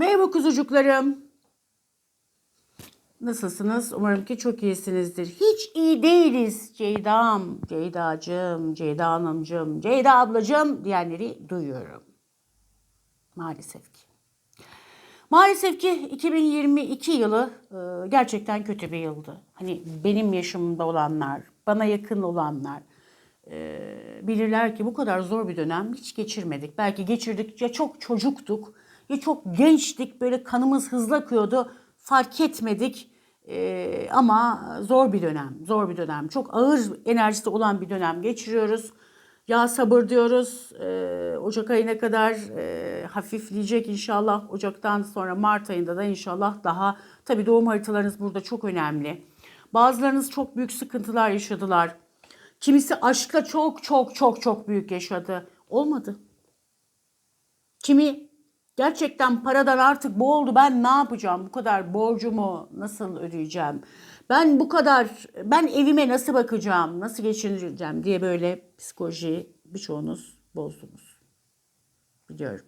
Merhaba kuzucuklarım. Nasılsınız? Umarım ki çok iyisinizdir. Hiç iyi değiliz Ceyda'm, Ceyda'cığım, Ceyda Hanımcığım, Ceyda ablacığım diyenleri duyuyorum. Maalesef ki. Maalesef ki 2022 yılı e, gerçekten kötü bir yıldı. Hani benim yaşımda olanlar, bana yakın olanlar e, bilirler ki bu kadar zor bir dönem hiç geçirmedik. Belki geçirdik ya çok çocuktuk ya çok gençtik böyle kanımız hızlı akıyordu fark etmedik. E, ama zor bir dönem, zor bir dönem. Çok ağır enerjisi olan bir dönem geçiriyoruz. Ya sabır diyoruz. Ee, Ocak ayına kadar e, hafifleyecek inşallah. Ocaktan sonra Mart ayında da inşallah daha. Tabii doğum haritalarınız burada çok önemli. Bazılarınız çok büyük sıkıntılar yaşadılar. Kimisi aşkla çok çok çok çok büyük yaşadı. Olmadı. Kimi gerçekten paradan artık boğuldu. Ben ne yapacağım? Bu kadar borcumu nasıl ödeyeceğim? Ben bu kadar, ben evime nasıl bakacağım? Nasıl geçineceğim diye böyle psikolojiyi birçoğunuz bozdunuz. Biliyorum.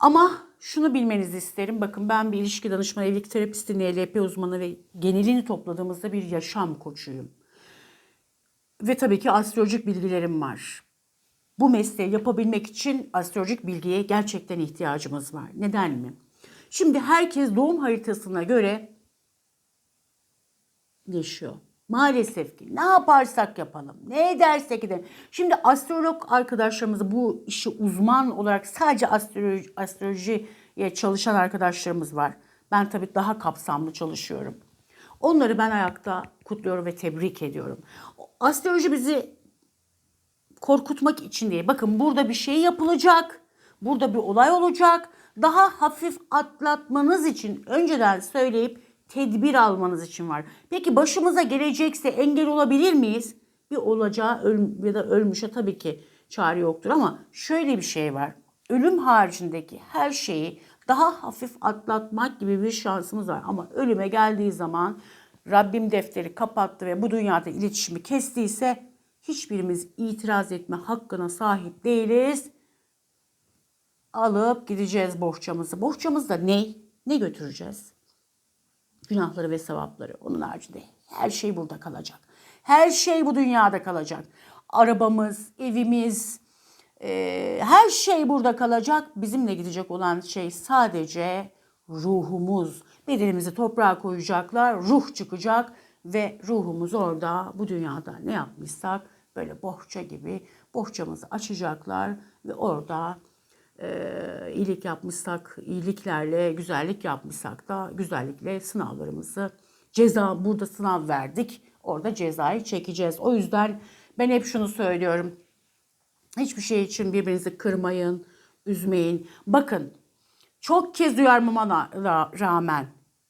Ama şunu bilmenizi isterim. Bakın ben bir ilişki danışmanı, evlilik terapisti, NLP uzmanı ve genelini topladığımızda bir yaşam koçuyum. Ve tabii ki astrolojik bilgilerim var. Bu mesleği yapabilmek için astrolojik bilgiye gerçekten ihtiyacımız var. Neden mi? Şimdi herkes doğum haritasına göre yaşıyor. Maalesef ki ne yaparsak yapalım, ne edersek edelim. Şimdi astrolog arkadaşlarımız bu işi uzman olarak sadece astroloji, astrolojiye çalışan arkadaşlarımız var. Ben tabii daha kapsamlı çalışıyorum. Onları ben ayakta kutluyorum ve tebrik ediyorum. Astroloji bizi korkutmak için değil. Bakın burada bir şey yapılacak. Burada bir olay olacak. Daha hafif atlatmanız için önceden söyleyip tedbir almanız için var. Peki başımıza gelecekse engel olabilir miyiz? Bir olacağı öl ya da ölmüşe tabii ki çare yoktur ama şöyle bir şey var. Ölüm haricindeki her şeyi daha hafif atlatmak gibi bir şansımız var. Ama ölüme geldiği zaman Rabbim defteri kapattı ve bu dünyada iletişimi kestiyse hiçbirimiz itiraz etme hakkına sahip değiliz. Alıp gideceğiz bohçamızı. Bohçamız da ne? Ne götüreceğiz? Günahları ve sevapları. Onun haricinde her şey burada kalacak. Her şey bu dünyada kalacak. Arabamız, evimiz, e, her şey burada kalacak. Bizimle gidecek olan şey sadece ruhumuz. Bedenimizi toprağa koyacaklar, ruh çıkacak ve ruhumuz orada bu dünyada ne yapmışsak böyle bohça gibi bohçamızı açacaklar ve orada e, iyilik yapmışsak, iyiliklerle güzellik yapmışsak da güzellikle sınavlarımızı ceza burada sınav verdik. Orada cezayı çekeceğiz. O yüzden ben hep şunu söylüyorum. Hiçbir şey için birbirinizi kırmayın, üzmeyin. Bakın çok kez uyarmama rağmen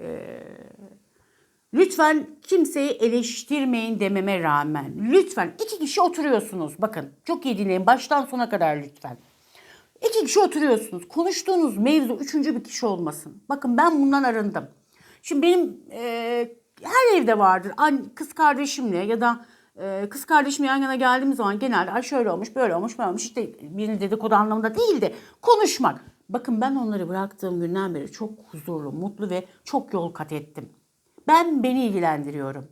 e, lütfen kimseyi eleştirmeyin dememe rağmen lütfen iki kişi oturuyorsunuz. Bakın çok iyi dinleyin baştan sona kadar lütfen. İki kişi oturuyorsunuz. Konuştuğunuz mevzu üçüncü bir kişi olmasın. Bakın ben bundan arındım. Şimdi benim e, her evde vardır. An, kız kardeşimle ya da e, kız kardeşimle yan yana geldiğimiz zaman genelde Ay şöyle olmuş, böyle olmuş, böyle olmuş. İşte birini dedikodu anlamında değil de konuşmak. Bakın ben onları bıraktığım günden beri çok huzurlu, mutlu ve çok yol kat ettim. Ben beni ilgilendiriyorum.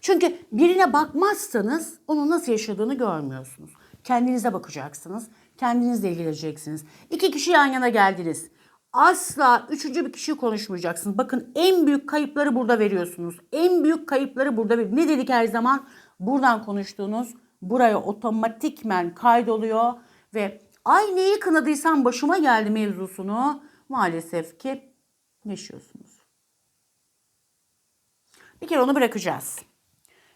Çünkü birine bakmazsanız onun nasıl yaşadığını görmüyorsunuz. Kendinize bakacaksınız. Kendinizle ilgileneceksiniz. İki kişi yan yana geldiniz. Asla üçüncü bir kişi konuşmayacaksınız. Bakın en büyük kayıpları burada veriyorsunuz. En büyük kayıpları burada ver. Ne dedik her zaman? Buradan konuştuğunuz buraya otomatikmen kaydoluyor ve ay neyi kınadıysam başıma geldi mevzusunu maalesef ki yaşıyorsunuz. Bir kere onu bırakacağız.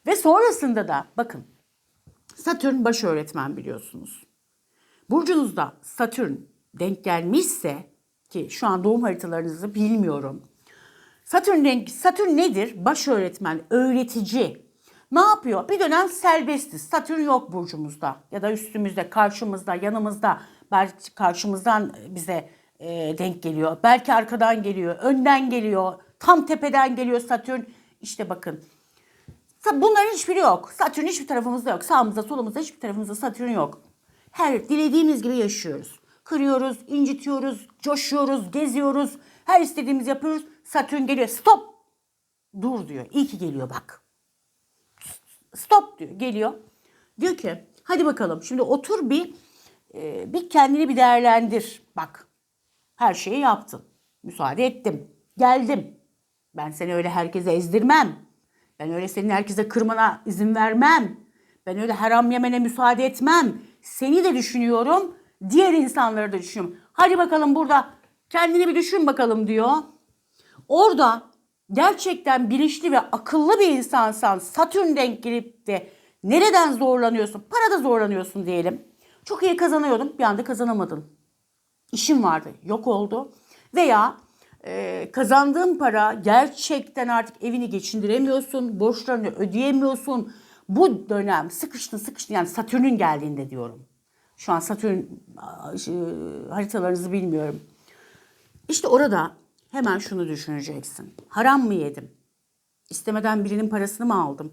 Ve sonrasında da bakın Satürn baş öğretmen biliyorsunuz. Burcunuzda Satürn denk gelmişse ki şu an doğum haritalarınızı bilmiyorum. Satürn denk, Satürn nedir? Baş öğretmen, öğretici. Ne yapıyor? Bir dönem serbestiz. Satürn yok burcumuzda ya da üstümüzde, karşımızda, yanımızda. Belki karşımızdan bize e, denk geliyor. Belki arkadan geliyor, önden geliyor, tam tepeden geliyor Satürn. İşte bakın Bunların hiçbiri yok. Satürn hiçbir tarafımızda yok. Sağımızda solumuzda hiçbir tarafımızda Satürn yok. Her dilediğimiz gibi yaşıyoruz. Kırıyoruz, incitiyoruz, coşuyoruz, geziyoruz. Her istediğimizi yapıyoruz. Satürn geliyor. Stop. Dur diyor. İyi ki geliyor bak. Stop diyor. Geliyor. Diyor ki hadi bakalım şimdi otur bir e, bir kendini bir değerlendir. Bak her şeyi yaptın. Müsaade ettim. Geldim. Ben seni öyle herkese ezdirmem. Ben öyle senin herkese kırmana izin vermem. Ben öyle haram yemene müsaade etmem. Seni de düşünüyorum. Diğer insanları da düşünüyorum. Hadi bakalım burada kendini bir düşün bakalım diyor. Orada gerçekten bilinçli ve akıllı bir insansan Satürn denk gelip de nereden zorlanıyorsun? Parada zorlanıyorsun diyelim. Çok iyi kazanıyordun bir anda kazanamadın. İşin vardı yok oldu. Veya e, kazandığın para gerçekten artık evini geçindiremiyorsun. Borçlarını ödeyemiyorsun. Bu dönem sıkıştın sıkıştın yani Satürn'ün geldiğinde diyorum. Şu an Satürn şey, haritalarınızı bilmiyorum. İşte orada hemen şunu düşüneceksin. Haram mı yedim? İstemeden birinin parasını mı aldım?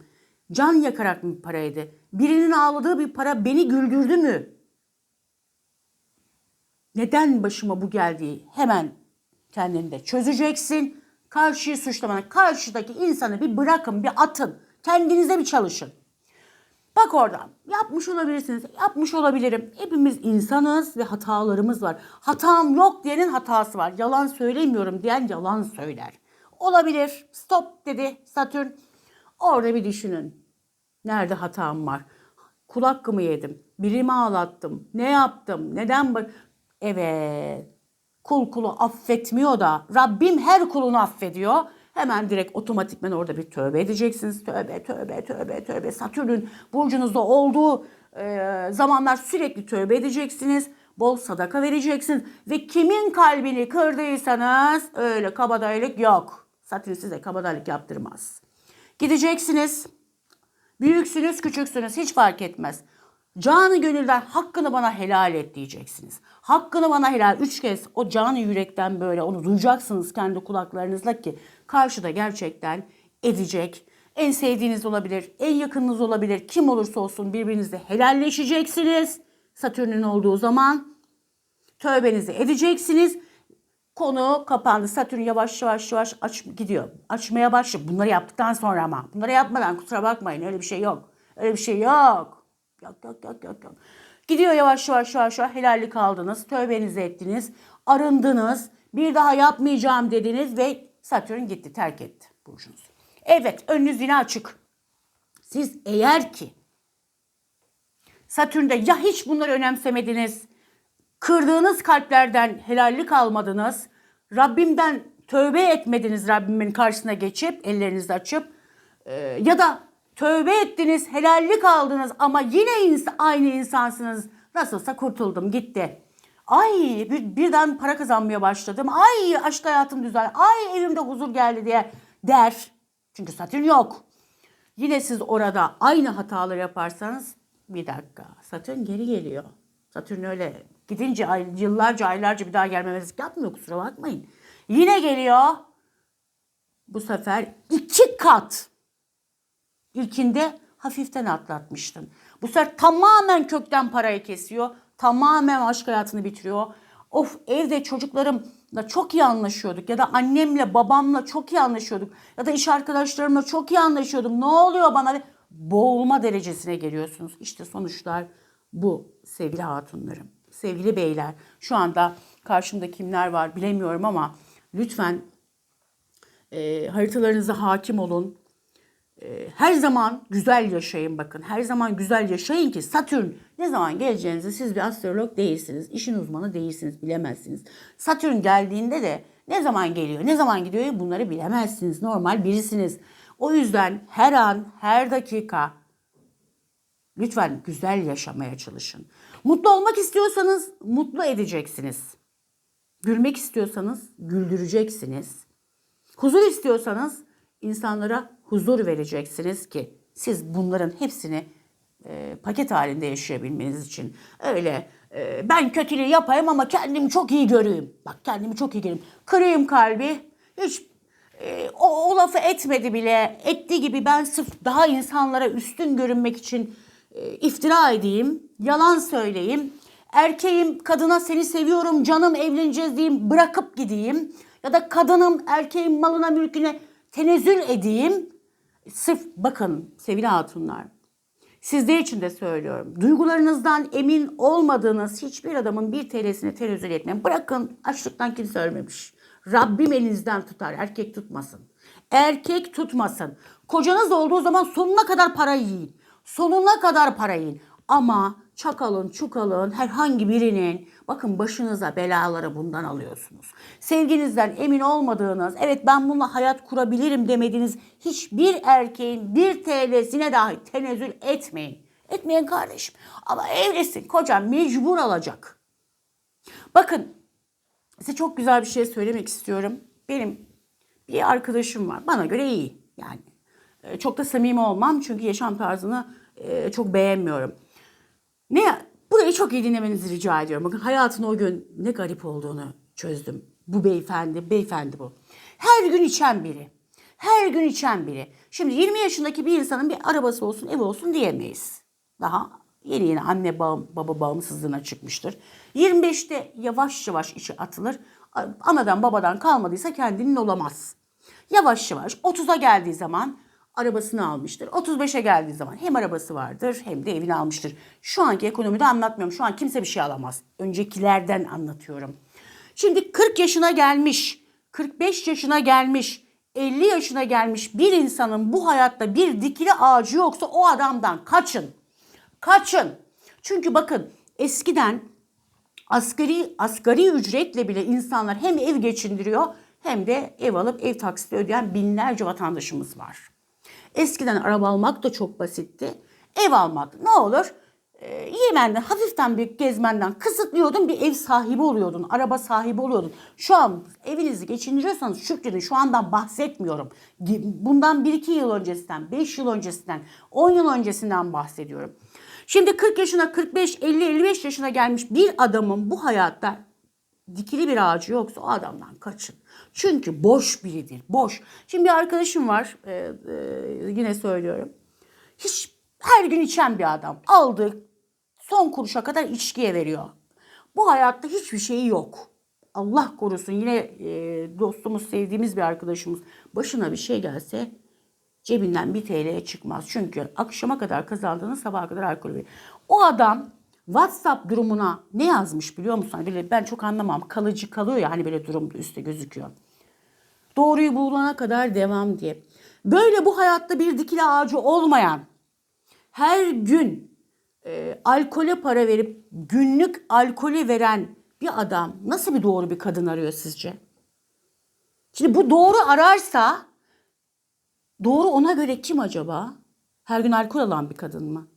Can yakarak mı paraydı? Birinin ağladığı bir para beni güldürdü mü? Neden başıma bu geldiği hemen kendinde çözeceksin. Karşıyı suçlamana, karşıdaki insanı bir bırakın, bir atın. Kendinize bir çalışın. Bak oradan. Yapmış olabilirsiniz. Yapmış olabilirim. Hepimiz insanız ve hatalarımız var. Hatam yok diyenin hatası var. Yalan söylemiyorum diyen yalan söyler. Olabilir. Stop dedi Satürn. Orada bir düşünün. Nerede hatam var? Kul hakkımı yedim. Birimi ağlattım. Ne yaptım? Neden? Evet. Kul kulu affetmiyor da Rabbim her kulunu affediyor. Hemen direkt otomatikmen orada bir tövbe edeceksiniz. Tövbe, tövbe, tövbe, tövbe. Satürn'ün burcunuzda olduğu e, zamanlar sürekli tövbe edeceksiniz. Bol sadaka vereceksiniz. Ve kimin kalbini kırdıysanız öyle kabadayılık yok. Satürn size kabadayılık yaptırmaz. Gideceksiniz. Büyüksünüz, küçüksünüz hiç fark etmez. Canı gönülden hakkını bana helal et diyeceksiniz. Hakkını bana helal. Üç kez o canı yürekten böyle onu duyacaksınız kendi kulaklarınızla ki karşıda gerçekten edecek. En sevdiğiniz olabilir, en yakınınız olabilir. Kim olursa olsun birbirinizle helalleşeceksiniz. Satürn'ün olduğu zaman tövbenizi edeceksiniz. Konu kapandı. Satürn yavaş yavaş yavaş aç gidiyor. Açmaya başlıyor. Bunları yaptıktan sonra ama. Bunları yapmadan kusura bakmayın. Öyle bir şey yok. Öyle bir şey yok. Yok yok yok yok yok. Gidiyor yavaş yavaş yavaş yavaş helallik aldınız. Tövbenizi ettiniz. Arındınız. Bir daha yapmayacağım dediniz ve Satürn gitti terk etti burcunuzu. Evet önünüz yine açık. Siz eğer ki Satürn'de ya hiç bunları önemsemediniz, kırdığınız kalplerden helallik almadınız, Rabbimden tövbe etmediniz Rabbimin karşısına geçip, ellerinizi açıp e, ya da tövbe ettiniz, helallik aldınız ama yine ins- aynı insansınız. Nasılsa kurtuldum gitti. Ay bir, birden para kazanmaya başladım. Ay aşk hayatım düzel. Ay evimde huzur geldi diye der. Çünkü Satürn yok. Yine siz orada aynı hataları yaparsanız bir dakika Satürn geri geliyor. Satürn öyle gidince ay, yıllarca aylarca bir daha gelmemezlik yapmıyor kusura bakmayın. Yine geliyor. Bu sefer iki kat. İlkinde hafiften atlatmıştın. Bu sefer tamamen kökten parayı kesiyor. Tamamen aşk hayatını bitiriyor. Of evde çocuklarımla çok iyi anlaşıyorduk ya da annemle babamla çok iyi anlaşıyorduk ya da iş arkadaşlarımla çok iyi anlaşıyordum. Ne oluyor bana? Boğulma derecesine geliyorsunuz. İşte sonuçlar bu sevgili hatunlarım. Sevgili beyler şu anda karşımda kimler var bilemiyorum ama lütfen e, haritalarınıza hakim olun. E, her zaman güzel yaşayın bakın. Her zaman güzel yaşayın ki Satürn ne zaman geleceğinizi siz bir astrolog değilsiniz. işin uzmanı değilsiniz, bilemezsiniz. Satürn geldiğinde de ne zaman geliyor, ne zaman gidiyor bunları bilemezsiniz. Normal birisiniz. O yüzden her an, her dakika lütfen güzel yaşamaya çalışın. Mutlu olmak istiyorsanız mutlu edeceksiniz. Gülmek istiyorsanız güldüreceksiniz. Huzur istiyorsanız insanlara huzur vereceksiniz ki siz bunların hepsini e, paket halinde yaşayabilmeniz için. Öyle e, ben kötülüğü yapayım ama kendimi çok iyi göreyim. Bak kendimi çok iyi göreyim. Kırayım kalbi. Hiç e, o, o lafı etmedi bile. Ettiği gibi ben sırf daha insanlara üstün görünmek için e, iftira edeyim, yalan söyleyeyim. erkeğim kadına seni seviyorum canım evleneceğiz diyeyim bırakıp gideyim. Ya da kadınım erkeğin malına mülküne tenezzül edeyim. Sırf bakın sevgili hatunlar. Sizler için de söylüyorum. Duygularınızdan emin olmadığınız hiçbir adamın bir TL'sine tenezzül etmeyin. Bırakın açlıktan kimse ölmemiş. Rabbim elinizden tutar. Erkek tutmasın. Erkek tutmasın. Kocanız olduğu zaman sonuna kadar para yiyin. Sonuna kadar para yiyin. Ama çakalın, çukalın, herhangi birinin bakın başınıza belaları bundan alıyorsunuz. Sevginizden emin olmadığınız, evet ben bununla hayat kurabilirim demediğiniz hiçbir erkeğin bir TL'sine dahi tenezzül etmeyin. Etmeyin kardeşim. Ama evlisin, kocan mecbur alacak. Bakın size çok güzel bir şey söylemek istiyorum. Benim bir arkadaşım var. Bana göre iyi. Yani e, çok da samimi olmam çünkü yaşam tarzını e, çok beğenmiyorum. Ne burayı çok iyi dinlemenizi rica ediyorum. Bakın hayatın o gün ne garip olduğunu çözdüm. Bu beyefendi, beyefendi bu. Her gün içen biri. Her gün içen biri. Şimdi 20 yaşındaki bir insanın bir arabası olsun, ev olsun diyemeyiz. Daha yeni yeni anne bağım, baba bağımsızlığına çıkmıştır. 25'te yavaş yavaş içi atılır. Anadan babadan kalmadıysa kendinin olamaz. Yavaş yavaş 30'a geldiği zaman arabasını almıştır. 35'e geldiği zaman hem arabası vardır hem de evini almıştır. Şu anki ekonomide anlatmıyorum. Şu an kimse bir şey alamaz. Öncekilerden anlatıyorum. Şimdi 40 yaşına gelmiş, 45 yaşına gelmiş, 50 yaşına gelmiş bir insanın bu hayatta bir dikili ağacı yoksa o adamdan kaçın. Kaçın. Çünkü bakın eskiden asgari asgari ücretle bile insanlar hem ev geçindiriyor hem de ev alıp ev taksiti ödeyen binlerce vatandaşımız var. Eskiden araba almak da çok basitti. Ev almak ne olur? E, Yemen'den hafiften bir gezmenden kısıtlıyordun bir ev sahibi oluyordun. Araba sahibi oluyordun. Şu an evinizi geçindiriyorsanız şükredin şu andan bahsetmiyorum. Bundan 1-2 yıl öncesinden, 5 yıl öncesinden, 10 yıl öncesinden bahsediyorum. Şimdi 40 yaşına, 45, 50, 55 yaşına gelmiş bir adamın bu hayatta dikili bir ağacı yoksa o adamdan kaçın. Çünkü boş biridir, boş. Şimdi bir arkadaşım var, e, e, yine söylüyorum. Hiç her gün içen bir adam. Aldı son kuruşa kadar içkiye veriyor. Bu hayatta hiçbir şeyi yok. Allah korusun yine e, dostumuz, sevdiğimiz bir arkadaşımız başına bir şey gelse cebinden bir TL'ye çıkmaz. Çünkü akşama kadar kazandığını sabaha kadar alkol veriyor. O adam WhatsApp durumuna ne yazmış biliyor musun? Hani böyle ben çok anlamam. Kalıcı kalıyor ya hani böyle durum üstte gözüküyor. Doğruyu bulana kadar devam diye. Böyle bu hayatta bir dikili ağacı olmayan, her gün e, alkole para verip günlük alkolü veren bir adam nasıl bir doğru bir kadın arıyor sizce? Şimdi bu doğru ararsa doğru ona göre kim acaba? Her gün alkol alan bir kadın mı?